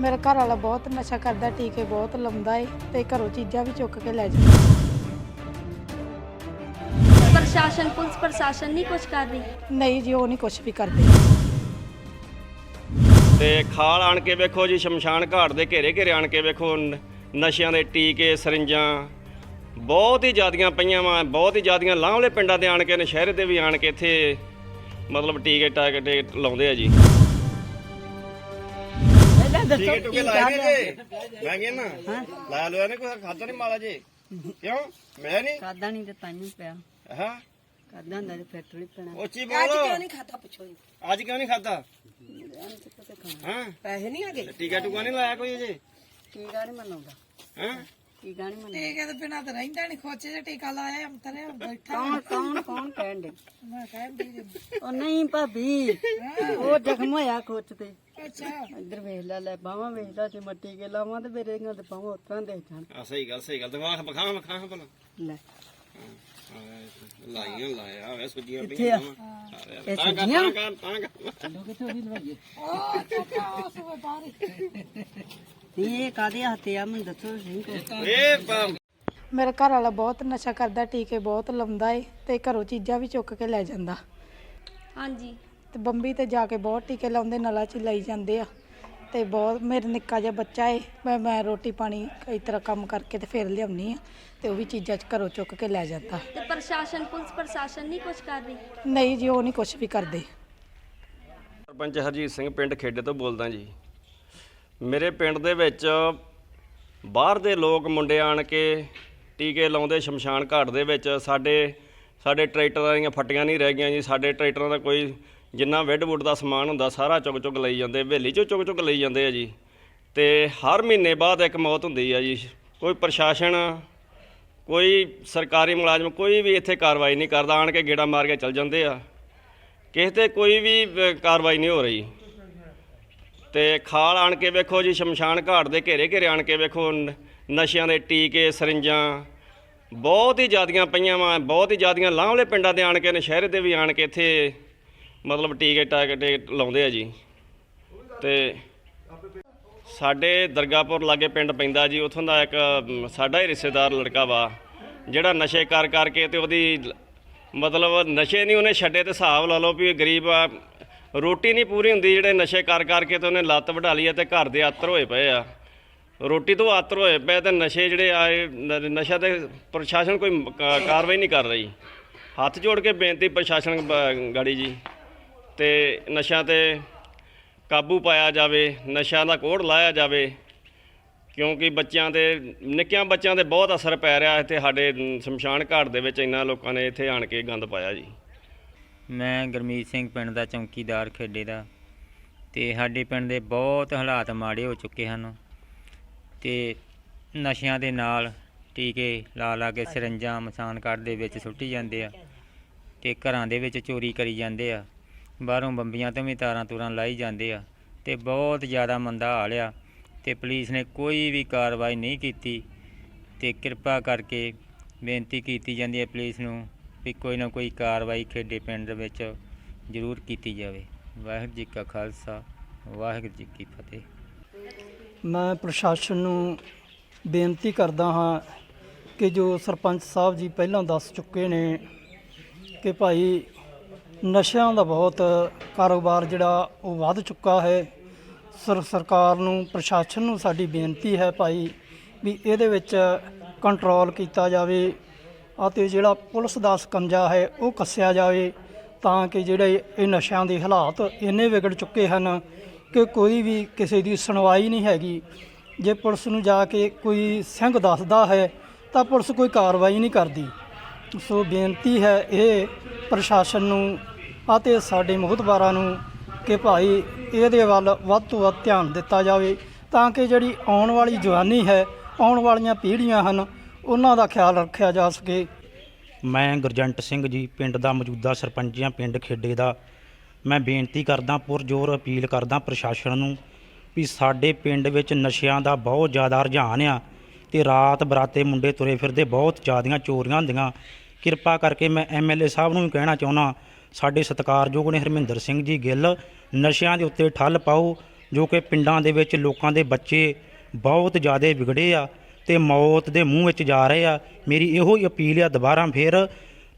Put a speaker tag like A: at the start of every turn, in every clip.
A: ਮੇਰਾ ਘਰ ਵਾਲਾ ਬਹੁਤ ਨਸ਼ਾ ਕਰਦਾ ਟੀਕੇ ਬਹੁਤ ਲਾਉਂਦਾ ਏ ਤੇ ਘਰੋਂ ਚੀਜ਼ਾਂ ਵੀ ਚੁੱਕ ਕੇ ਲੈ ਜਾਂਦਾ।
B: ਪ੍ਰਸ਼ਾਸਨ ਪੁਲਿਸ ਪ੍ਰਸ਼ਾਸਨ ਨਹੀਂ ਕੁਝ ਕਰ ਰਹੀ?
A: ਨਹੀਂ ਜੀ ਉਹ ਨਹੀਂ ਕੁਝ ਵੀ ਕਰਦੇ।
C: ਤੇ ਖਾਲ ਆਣ ਕੇ ਵੇਖੋ ਜੀ ਸ਼ਮਸ਼ਾਨ ਘਾਟ ਦੇ ਘੇਰੇ ਘੇਰੇ ਆਣ ਕੇ ਵੇਖੋ ਨ- ਨਸ਼ਿਆਂ ਦੇ ਟੀਕੇ ਸਰਿੰਜਾਂ ਬਹੁਤ ਹੀ ਜ਼ਿਆਦੀਆਂ ਪਈਆਂ ਵਾ ਬਹੁਤ ਹੀ ਜ਼ਿਆਦੀਆਂ ਲਾਂਵਲੇ ਪਿੰਡਾਂ ਦੇ ਆਣ ਕੇ ਨਸ਼ਹਿਰੇ ਦੇ ਵੀ ਆਣ ਕੇ ਇੱਥੇ ਮਤਲਬ ਟੀਕੇ ਟਾਕੇ ਲਾਉਂਦੇ ਆ ਜੀ। ਟੀਕੇ ਟੁਕੇ ਲਾਏ ਜੇ। ਮੈਂ ਕਹਿੰਦਾ ਲਾ ਲਿਆ ਨੇ ਕੋਈ ਖਾਦਾ ਨਹੀਂ ਮਾਲਾ ਜੇ। ਕਿਉਂ? ਮੈਂ ਨਹੀਂ।
D: ਖਾਦਾ ਨਹੀਂ ਤੇ ਤਾਈਂ ਪਿਆ।
C: ਹਾਂ।
D: ਖਾਦਾ ਹੁੰਦਾ ਤੇ ਫਿਰ ਥੋੜੀ ਪੈਣਾ।
C: ਉੱਚੀ ਬੋਲੋ ਅੱਜ ਕਿਉਂ ਨਹੀਂ ਖਾਦਾ ਪੁੱਛੋ ਅੱਜ ਕਿਉਂ ਨਹੀਂ ਖਾਦਾ ਹਾਂ।
D: ਪੈਸੇ ਨਹੀਂ ਆਗੇ
C: ਟੀਕਾ ਟੁਕਾ ਨਹੀਂ ਲਾਇਆ ਕੋਈ ਜੇ
D: ਕੀ ਗਾਣੀ ਮਨਾਉਂਦਾ
C: ਹਾਂ।
D: ਕੀ ਗਾਣੀ ਮਨਾਉਂਦਾ
A: ਟੀਕੇ ਤੋਂ ਬਿਨਾਂ ਤਾਂ ਰਹਿੰਦਾ ਨਹੀਂ ਖੋਚੇ ਤੇ ਟੀਕਾ ਲਾਇਆ ਅੰਤਰੇ ਬੈਠਾ
D: ਕੌਣ ਕੌਣ ਕੌਣ ਕਹਿਣ ਦੇ
A: ਮੈਂ ਕਹਿੰਦੀ
D: ਉਹ ਨਹੀਂ ਭਾਬੀ ਉਹ ਜ਼ਖਮ ਹੋਇਆ ਖੋਚ ਤੇ।
A: ਅੱਛਾ।
D: ਇੱਧਰ ਵੇਖ ਲੈ ਲੈ ਬਾਹਾਂ ਵੇਖ ਲੈ ਤੇ ਮੱਟੀ ਕੇ ਲਾਵਾਂ ਤੇ ਮੇਰੇ ਨਾਲ ਤੇ ਬਾਹਾਂ ਉਤਰਾਂ ਦੇ ਜਾਣ।
C: ਆ ਸਹੀ ਗੱਲ ਸਹੀ ਗੱਲ ਦਿਖਾ ਬਖਾ ਬਖਾ ਭਲਾ।
D: ਲੈ।
C: ਲਾਈਆਂ ਲਾਇਆ ਵੇ ਸੁਜੀਆਂ
D: ਕਿੱਥੇ ਆ? ਇਹ ਸੁੱਜੀਆਂ?
C: ਤਾਂ
D: ਇਹ ਕਾਦੇ ਹੱਥੇ ਆ ਮੈਨੂੰ ਦੱਸੋ ਸਹੀ ਕੋ
C: ਇਹ ਪ-
A: ਮੇਰਾ ਘਰ ਵਾਲਾ ਬਹੁਤ ਨਸ਼ਾ ਕਰਦਾ ਟੀਕੇ ਬਹੁਤ ਲਾਉਂਦਾ ਏ ਤੇ ਘਰੋਂ ਚੀਜ਼ਾਂ ਵੀ ਚੁੱਕ ਕੇ ਲੈ ਜਾਂਦਾ।
B: ਹਾਂਜੀ।
A: ਤੇ ਬੰਬੀ ਤੇ ਜਾ ਕੇ ਬਹੁਤ ਟੀਕੇ ਲਾਉਂਦੇ ਨਲਾ ਚ ਹੀ ਲਈ ਜਾਂਦੇ ਆ। ਤੇ ਬਹੁਤ ਮੇਰੇ ਨਿੱਕਾ ਜਿਹਾ ਬੱਚਾ ਏ ਮੈਂ ਮੈਂ ਰੋਟੀ ਪਾਣੀ ਕਈ ਤਰ੍ਹਾਂ ਕੰਮ ਕਰਕੇ ਤੇ ਫਿਰ ਲਿਆਉਣੀ ਆ ਤੇ ਉਹ ਵੀ ਚੀਜ਼ਾਂ ਚ ਘਰੋਂ ਚੁੱਕ ਕੇ ਲੈ ਜਾਂਦਾ।
B: ਤੇ ਪ੍ਰਸ਼ਾਸਨ ਪੁਲਿਸ ਪ੍ਰਸ਼ਾਸਨ ਨਹੀਂ ਕੁਝ ਕਰ ਰਹੀ?
A: ਨਹੀਂ ਜੀ ਉਹ ਨਹੀਂ ਕੁਝ ਵੀ ਕਰਦੇ।
C: ਸਰਪੰਚ ਹਰਜੀਤ ਸਿੰਘ ਪਿੰਡ ਖੇਡੇ ਤੋਂ ਬੋਲਦਾ ਜੀ। ਮੇਰੇ ਪਿੰਡ ਦੇ ਵਿੱਚ ਬਾਹਰ ਦੇ ਲੋਕ ਮੁੰਡੇ ਆਣ ਕੇ ਟੀਕੇ ਲਾਉਂਦੇ ਸ਼ਮਸ਼ਾਨ ਘਾਟ ਦੇ ਵਿੱਚ। ਸਾਡੇ ਸਾਡੇ ਟਰੈਕਟਰਾਂ ਦੀਆਂ ਫੱਟੀਆਂ ਨਹੀਂ ਰਹਿ ਗਈਆਂ ਜੀ। ਸਾਡੇ ਟਰੈਕਟਰਾਂ ਦਾ ਕੋਈ ਜਿੰਨਾ ਵੈੱਡ ਵੁੱਡ ਦਾ ਸਮਾਨ ਹੁੰਦਾ, ਸਾਰਾ ਚੁੱਕ ਚੁੱਕ ਲਈ ਜਾਂਦੇ, ਹਵੇਲੀ ਚੋਂ ਚੁੱਕ ਚੁੱਕ ਲਈ ਜਾਂਦੇ ਆ ਜੀ। ਤੇ ਹਰ ਮਹੀਨੇ ਬਾਅਦ ਇੱਕ ਮੌਤ ਹੁੰਦੀ ਆ ਜੀ। ਕੋਈ ਪ੍ਰਸ਼ਾਸਨ, ਕੋਈ ਸਰਕਾਰੀ ਮੁਲਾਜ਼ਮ, ਕੋਈ ਵੀ ਇੱਥੇ ਕਾਰਵਾਈ ਨਹੀਂ ਕਰਦਾ। ਆਣ ਕੇ ਗੇੜਾ ਮਾਰ ਕੇ ਚੱਲ ਜਾਂਦੇ ਆ। ਕਿਸੇ ਤੇ ਕੋਈ ਵੀ ਕਾਰਵਾਈ ਨਹੀਂ ਹੋ ਰਹੀ। ਤੇ ਖਾਲ ਆਣ ਕੇ ਵੇਖੋ ਜੀ, ਸ਼ਮਸ਼ਾਨ ਘਾਟ ਦੇ ਘੇਰੇ ਘੇਰੇ ਆਣ ਕੇ ਵੇਖੋ, ਨ- ਨਸ਼ਿਆਂ ਦੇ ਟੀਕੇ, ਸਰਿੰਜਾਂ, ਬਹੁਤ ਹੀ ਜ਼ਿਆਦੀਆਂ ਪਈਆਂ ਵਾ, ਬਹੁਤ ਹੀ ਜ਼ਿਆਦੀਆਂ ਲਾਹਵਲੇ ਪਿੰਡਾਂ ਦੇ ਆਣ ਕੇ ਨਸ਼ਹਿਰੇ ਦੇ ਵੀ ਆਣ ਕੇ ਇੱਥੇ ਮਤਲਬ ਟੀਕੇ ਟਾਕੇ ਤੇ ਲਾਉਂਦੇ ਆ ਜੀ। ਤੇ ਸਾਡੇ ਦਰਗਾਪੁਰ ਲਾਗੇ ਪਿੰਡ ਪੈਂਦਾ ਜੀ, ਉੱਥੋਂ ਦਾ ਇੱਕ ਸਾਡਾ ਹੀ ਰਿਸ਼ਤੇਦਾਰ ਲੜਕਾ ਵਾ, ਜਿਹੜਾ ਨਸ਼ੇ ਕਰ ਕਰਕੇ ਤੇ ਉਹਦੀ ਮਤਲਬ ਨਸ਼ੇ ਨਹੀਂ ਉਹਨੇ ਛੱਡੇ ਤੇ ਹਿਸਾਬ ਲਾ ਲਓ ਵੀ ਗਰੀਬ ਆ ਰੋਟੀ ਨਹੀਂ ਪੂਰੀ ਹੁੰਦੀ, ਜਿਹੜੇ ਨਸ਼ੇ ਕਰ ਕਰਕੇ ਤੇ ਉਹਨੇ ਲੱਤ ਵਢਾ ਲਈ ਆ ਤੇ ਘਰ ਦੇ ਆਤਰ ਹੋਏ ਪਏ ਆ। ਰੋਟੀ ਤੋਂ ਆਤਰ ਹੋਏ ਪਏ ਤੇ ਨਸ਼ੇ ਜਿਹੜੇ ਆਏ ਨ- ਨਸ਼ਾ ਤੇ ਪ੍ਰਸ਼ਾਸਨ ਕੋਈ ਕਾਰਵਾਈ ਨਹੀਂ ਕਰ ਰਹੀ। ਹੱਥ ਜੋੜ ਕੇ ਬੇਨਤੀ ਪ੍ਰਸ਼ਾਸਨ ਗਾੜੀ ਜੀ, ਤੇ ਨਸ਼ਿਆਂ ਤੇ ਕਾਬੂ ਪਾਇਆ ਜਾਵੇ, ਨਸ਼ਿਆਂ ਦਾ ਕੋੜ ਲਾਇਆ ਜਾਵੇ, ਕਿਉਂਕਿ ਬੱਚਿਆਂ ਦੇ ਨਿੱਕਿਆਂ ਬੱਚਿਆਂ ਤੇ ਬਹੁਤ ਅਸਰ ਪੈ ਰਿਹਾ ਇੱਥੇ ਸਾਡੇ ਸ਼ਮਸ਼ਾਨ ਘਾਟ ਦੇ ਵਿੱਚ ਇੰਨਾ ਲੋਕਾਂ ਨੇ ਇੱਥੇ ਆਣ ਕੇ ਗੰਦ ਪਾਇਆ ਜੀ।
E: ਮੈਂ ਗੁਰਮੀਤ ਸਿੰਘ ਪਿੰਡ ਦਾ ਚੌਂਕੀਦਾਰ ਖੇਡੇ ਦਾ ਤੇ ਸਾਡੇ ਪਿੰਡ ਦੇ ਬਹੁਤ ਹਾਲਾਤ ਮਾੜੇ ਹੋ ਚੁੱਕੇ ਹਨ ਤੇ ਨਸ਼ਿਆਂ ਦੇ ਨਾਲ ਟੀਕੇ ਲਾ ਲਾ ਕੇ ਸਰੰਜਾਂ, ਮਸਾਨ ਘਾਟ ਦੇ ਵਿੱਚ ਸੁੱਟੀ ਜਾਂਦੇ ਆ ਤੇ ਘਰਾਂ ਦੇ ਵਿੱਚ ਚੋਰੀ ਕਰੀ ਜਾਂਦੇ ਆ। ਬਾਹਰੋਂ ਬੰਬੀਆਂ ਤੋਂ ਵੀ ਤਾਰਾਂ ਤੂਰਾਂ ਲਾਈ ਜਾਂਦੇ ਆ ਤੇ ਬਹੁਤ ਜ਼ਿਆਦਾ ਮੰਦਾ ਹਾਲ ਆ ਤੇ ਪੁਲਿਸ ਨੇ ਕੋਈ ਵੀ ਕਾਰਵਾਈ ਨਹੀਂ ਕੀਤੀ ਤੇ ਕਿਰਪਾ ਕਰਕੇ ਬੇਨਤੀ ਕੀਤੀ ਜਾਂਦੀ ਹੈ ਪੁਲਿਸ ਨੂੰ ਵੀ ਕੋਈ ਨਾ ਕੋਈ ਕਾਰਵਾਈ ਖੇਡੇ ਪਿੰਡ ਵਿੱਚ ਜ਼ਰੂਰ ਕੀਤੀ ਜਾਵੇ। ਵਾਹਿਗੁਰੂ ਜੀ ਕਾ ਖਾਲਸਾ, ਵਾਹਿਗੁਰੂ ਜੀ ਕੀ ਫਤਿਹ।
F: ਮੈਂ ਪ੍ਰਸ਼ਾਸਨ ਨੂੰ ਬੇਨਤੀ ਕਰਦਾ ਹਾਂ ਕਿ ਜੋ ਸਰਪੰਚ ਸਾਹਿਬ ਜੀ ਪਹਿਲਾਂ ਦੱਸ ਚੁੱਕੇ ਨੇ ਕਿ ਭਾਈ ਨਸ਼ਿਆਂ ਦਾ ਬਹੁਤ ਕਾਰੋਬਾਰ ਜਿਹੜਾ ਉਹ ਵੱਧ ਚੁੱਕਾ ਹੈ, ਸਰ ਸਰਕਾਰ ਨੂੰ, ਪ੍ਰਸ਼ਾਸਨ ਨੂੰ ਸਾਡੀ ਬੇਨਤੀ ਹੈ ਭਾਈ ਵੀ ਇਹਦੇ ਵਿੱਚ ਕੰਟਰੋਲ ਕੀਤਾ ਜਾਵੇ। ਅਤੇ ਜਿਹੜਾ ਪੁਲਿਸ ਦਾ ਸਕੰਜਾ ਹੈ, ਉਹ ਕੱਸਿਆ ਜਾਵੇ ਤਾਂ ਕਿ ਜਿਹੜੇ ਇਹ ਨਸ਼ਿਆਂ ਦੇ ਹਾਲਾਤ ਇੰਨੇ ਵਿਗੜ ਚੁੱਕੇ ਹਨ ਕਿ ਕੋਈ ਵੀ ਕਿਸੇ ਦੀ ਸੁਣਵਾਈ ਨਹੀਂ ਹੈਗੀ। ਜੇ ਪੁਲਿਸ ਨੂੰ ਜਾ ਕੇ ਕੋਈ ਸਿੰਘ ਦੱਸਦਾ ਹੈ, ਤਾਂ ਪੁਲਿਸ ਕੋਈ ਕਾਰਵਾਈ ਨਹੀਂ ਕਰਦੀ। ਸੋ ਬੇਨਤੀ ਹੈ ਇਹ ਪ੍ਰਸ਼ਾਸਨ ਨੂੰ ਅਤੇ ਸਾਡੇ ਮੁਖਤਬਾਰਾਂ ਨੂੰ ਕਿ ਭਾਈ ਇਹਦੇ ਵੱਲ ਵੱਧ ਤੋਂ ਵੱਧ ਧਿਆਨ ਦਿੱਤਾ ਜਾਵੇ ਤਾਂ ਕਿ ਜਿਹੜੀ ਆਉਣ ਵਾਲੀ ਜਵਾਨੀ ਹੈ, ਆਉਣ ਵਾਲੀਆਂ ਪੀੜ੍ਹੀਆਂ ਹਨ ਉਹਨਾਂ ਦਾ ਖਿਆਲ ਰੱਖਿਆ ਜਾ ਸਕੇ।
G: ਮੈਂ ਗੁਰਜੰਟ ਸਿੰਘ ਜੀ ਪਿੰਡ ਦਾ ਮੌਜੂਦਾ ਸਰਪੰਚ ਹਾਂ ਪਿੰਡ ਖੇਡੇ ਦਾ। ਮੈਂ ਬੇਨਤੀ ਕਰਦਾ, ਪੁਰਜੋਰ ਅਪੀਲ ਕਰਦਾ ਪ੍ਰਸ਼ਾਸਨ ਨੂੰ ਵੀ ਸਾਡੇ ਪਿੰਡ ਵਿੱਚ ਨਸ਼ਿਆਂ ਦਾ ਬਹੁਤ ਜ਼ਿਆਦਾ ਰੁਝਾਨ ਆ ਤੇ ਰਾਤ ਬਰਾਤੇ ਮੁੰਡੇ ਤੁਰੇ ਫਿਰਦੇ, ਬਹੁਤ ਜ਼ਿਆਦੀਆਂ ਚੋਰੀਆਂ ਹੁੰਦੀਆਂ। ਕਿਰਪਾ ਕਰਕੇ ਮੈਂ ਐਮਐਲਏ ਸਾਹਿਬ ਨੂੰ ਵੀ ਕਹਿਣਾ ਚਾਹੁੰਦਾ, ਸਾਡੇ ਸਤਿਕਾਰਯੋਗ ਨੇ ਹਰਮਿੰਦਰ ਸਿੰਘ ਜੀ ਗਿੱਲ, ਨਸ਼ਿਆਂ ਦੇ ਉੱਤੇ ਠੱਲ ਪਾਓ, ਜੋ ਕਿ ਪਿੰਡਾਂ ਦੇ ਵਿੱਚ ਲੋਕਾਂ ਦੇ ਬੱਚੇ ਬਹੁਤ ਜ਼ਿਆਦਾ ਵਿਗੜੇ ਆ। ਤੇ ਮੌਤ ਦੇ ਮੂੰਹ ਵਿੱਚ ਜਾ ਰਹੇ ਆ। ਮੇਰੀ ਇਹੋ ਹੀ ਅਪੀਲ ਆ ਦੁਬਾਰਾ ਫੇਰ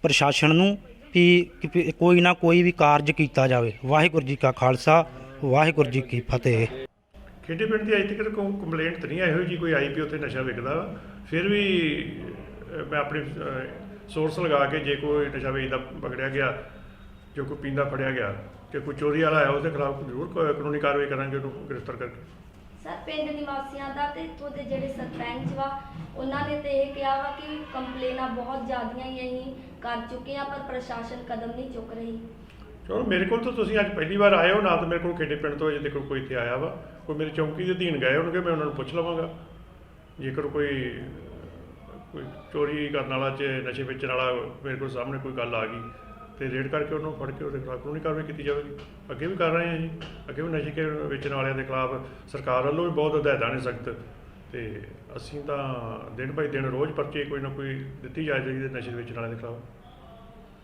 G: ਪ੍ਰਸ਼ਾਸਨ ਨੂੰ ਕਿ ਕੋਈ ਨਾ ਕੋਈ ਵੀ ਕਾਰਜ ਕੀਤਾ ਜਾਵੇ। ਵਾਹਿਗੁਰੂ ਜੀ ਕਾ ਖਾਲਸਾ, ਵਾਹਿਗੁਰੂ ਜੀ ਕੀ ਫਤਿਹ।
H: ਖੇਡੇ ਪਿੰਡ ਦੀ ਅੱਜ ਤੱਕ ਕੋਈ ਕੰਪਲੇਂਟ ਤਾਂ ਨਹੀਂ ਆਈ ਹੋਈ ਜੀ, ਕੋਈ ਆਈ ਪੀ ਉੱਥੇ ਨਸ਼ਾ ਵਿਕਦਾ ਵਾ। ਫਿਰ ਵੀ ਮੈਂ ਆਪਣੀ ਸੋਰਸ ਲਗਾ ਕੇ ਜੇ ਕੋਈ ਨਸ਼ਾ ਵੇਚਦਾ ਪਕੜਿਆ ਗਿਆ, ਜੋ ਕੋਈ ਪੀਂਦਾ ਫੜਿਆ ਗਿਆ ਕਿ ਕੋਈ ਚੋਰੀ ਵਾਲਾ ਹੈ ਉਹਦੇ ਖਿਲਾਫ ਜ਼ਰੂਰ ਕਾਨੂੰਨੀ ਕਾਰਵਾਈ ਕਰਾਂਗੇ, ਉਹਨੂੰ ਗ੍ਰਿਫਤਾਰ ਕਰਕੇ।
B: ਸਰ, ਪਿੰਡ ਨਿਵਾਸੀਆਂ ਦਾ ਤੇ ਇੱਥੋਂ ਦੇ ਜਿਹੜੇ ਸਰਪੰਚ ਵਾ, ਉਹਨਾਂ ਨੇ ਤੇ ਇਹ ਕਿਹਾ ਵਾ ਕਿ ਕੰਪਲੇਨਾਂ ਬਹੁਤ ਜ਼ਿਆਦੀਆਂ ਹੀ ਅਸੀਂ ਕਰ ਚੁੱਕੇ ਆ ਪਰ ਪ੍ਰਸ਼ਾਸਨ ਕਦਮ ਨਹੀਂ ਚੁੱਕ ਰਹੀ।
H: ਚਲੋ, ਮੇਰੇ ਕੋਲ ਤਾਂ ਤੁਸੀਂ ਅੱਜ ਪਹਿਲੀ ਵਾਰ ਆਏ ਹੋ, ਨਾ ਤਾਂ ਮੇਰੇ ਕੋਲ ਖੇਡੇ ਪਿੰਡ ਤੋਂ ਅਜੇ ਤੱਕ ਕੋਈ ਇੱਥੇ ਆਇਆ ਵਾ। ਕੋਈ ਮੇਰੀ ਚੌਂਕੀ ਦੇ ਅਧੀਨ ਗਏ ਹੋਣਗੇ, ਮੈਂ ਉਹਨਾਂ ਨੂੰ ਪੁੱਛ ਲਵਾਂਗਾ। ਜੇਕਰ ਕੋਈ ਕੋਈ ਚੋਰੀ ਕਰਨ ਵਾਲਾ ਚ, ਨਸ਼ੇ ਵੇਚਣ ਵਾਲਾ ਮੇਰੇ ਕੋਲ ਸਾਹਮਣੇ ਕੋਈ ਗੱਲ ਆ ਗਈ ਤੇ ਰੇਡ ਕਰਕੇ ਉਹਨੂੰ ਫੜ ਕੇ ਉਹਦੇ ਖਿਲਾਫ ਕਾਨੂੰਨੀ ਕਾਰਵਾਈ ਕੀਤੀ ਜਾਵੇਗੀ। ਅੱਗੇ ਵੀ ਕਰ ਰਹੇ ਹਾਂ ਜੀ। ਅੱਗੇ ਵੀ ਨਸ਼ੇ ਕੇ ਵੇਚਣ ਵਾਲਿਆਂ ਦੇ ਖਿਲਾਫ ਸਰਕਾਰ ਵੱਲੋਂ ਵੀ ਬਹੁਤ ਹਦਾਇਤਾਂ ਨੇ ਸਖਤ। ਤੇ ਅਸੀਂ ਤਾਂ ਦਿਨ ਬਾਈ ਦਿਨ ਰੋਜ਼ ਪਰਚੇ ਕੋਈ ਨਾ ਕੋਈ ਦਿੱਤੀ ਜਾ ਰਹੀ ਹੈ ਨਸ਼ੇ ਵੇਚਣ ਵਾਲਿਆਂ ਦੇ ਖਿਲਾਫ।